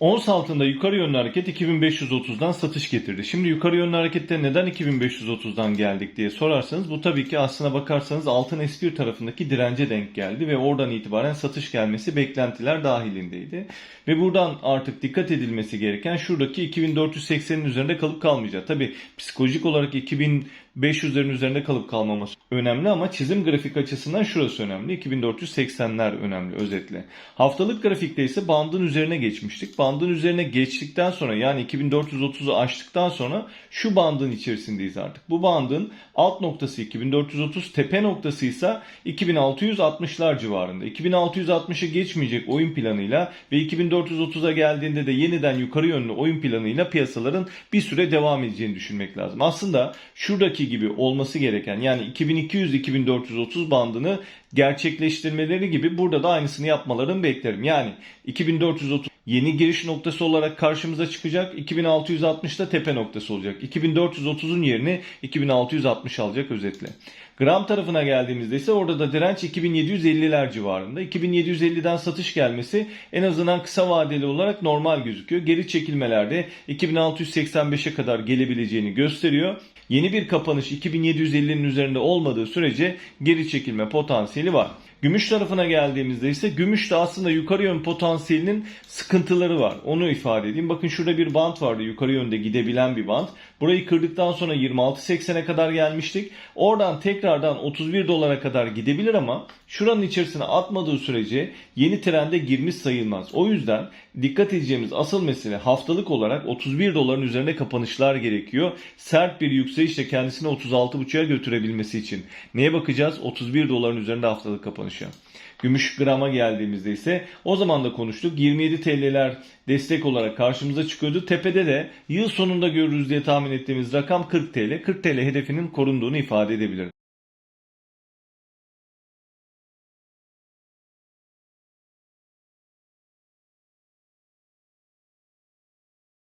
Ons altında yukarı yönlü hareket 2530'dan satış getirdi. Şimdi yukarı yönlü harekette neden 2530'dan geldik diye sorarsanız bu tabii ki aslına bakarsanız altın S1 tarafındaki dirence denk geldi ve oradan itibaren satış gelmesi beklentiler dahilindeydi. Ve buradan artık dikkat edilmesi gereken şuradaki 2480'in üzerinde kalıp kalmayacak. Tabii psikolojik olarak 2500'lerin üzerinde kalıp kalmaması önemli ama çizim grafik açısından şurası önemli. 2480'ler önemli özetle. Haftalık grafikte ise bandın üzerine geçmiştik. Bandın üzerine geçtikten sonra yani 2430'u aştıktan sonra şu bandın içerisindeyiz artık. Bu bandın alt noktası 2430, tepe noktası ise 2660'lar civarında. 2660'ı geçmeyecek oyun planıyla ve 2430'a geldiğinde de yeniden yukarı yönlü oyun planıyla piyasaların bir süre devam edeceğini düşünmek lazım. Aslında şuradaki gibi olması gereken yani 2200-2430 bandını gerçekleştirmeleri gibi burada da aynısını yapmalarını beklerim. Yani 2430 yeni giriş noktası olarak karşımıza çıkacak. 2660'da tepe noktası olacak. 2430'un yerini 2660 alacak özetle. Gram tarafına geldiğimizde ise orada da direnç 2750'ler civarında. 2750'den satış gelmesi en azından kısa vadeli olarak normal gözüküyor. Geri çekilmelerde 2685'e kadar gelebileceğini gösteriyor. Yeni bir kapanış 2750'nin üzerinde olmadığı sürece geri çekilme potansiyeli var. Gümüş tarafına geldiğimizde ise gümüş de aslında yukarı yön potansiyelinin sıkıntıları var. Onu ifade edeyim. Bakın şurada bir bant vardı yukarı yönde gidebilen bir bant. Burayı kırdıktan sonra 26.80'e kadar gelmiştik. Oradan tekrardan 31 dolara kadar gidebilir ama şuranın içerisine atmadığı sürece yeni trende girmiş sayılmaz. O yüzden dikkat edeceğimiz asıl mesele haftalık olarak 31 doların üzerinde kapanışlar gerekiyor. Sert bir yükselişle kendisini 36.5'a götürebilmesi için. Neye bakacağız? 31 doların üzerinde haftalık kapanışı. Gümüş grama geldiğimizde ise o zaman da konuştuk. 27 TL'ler destek olarak karşımıza çıkıyordu. Tepede de yıl sonunda görürüz diye tahmin ettiğimiz rakam 40 TL. 40 TL hedefinin korunduğunu ifade edebilir.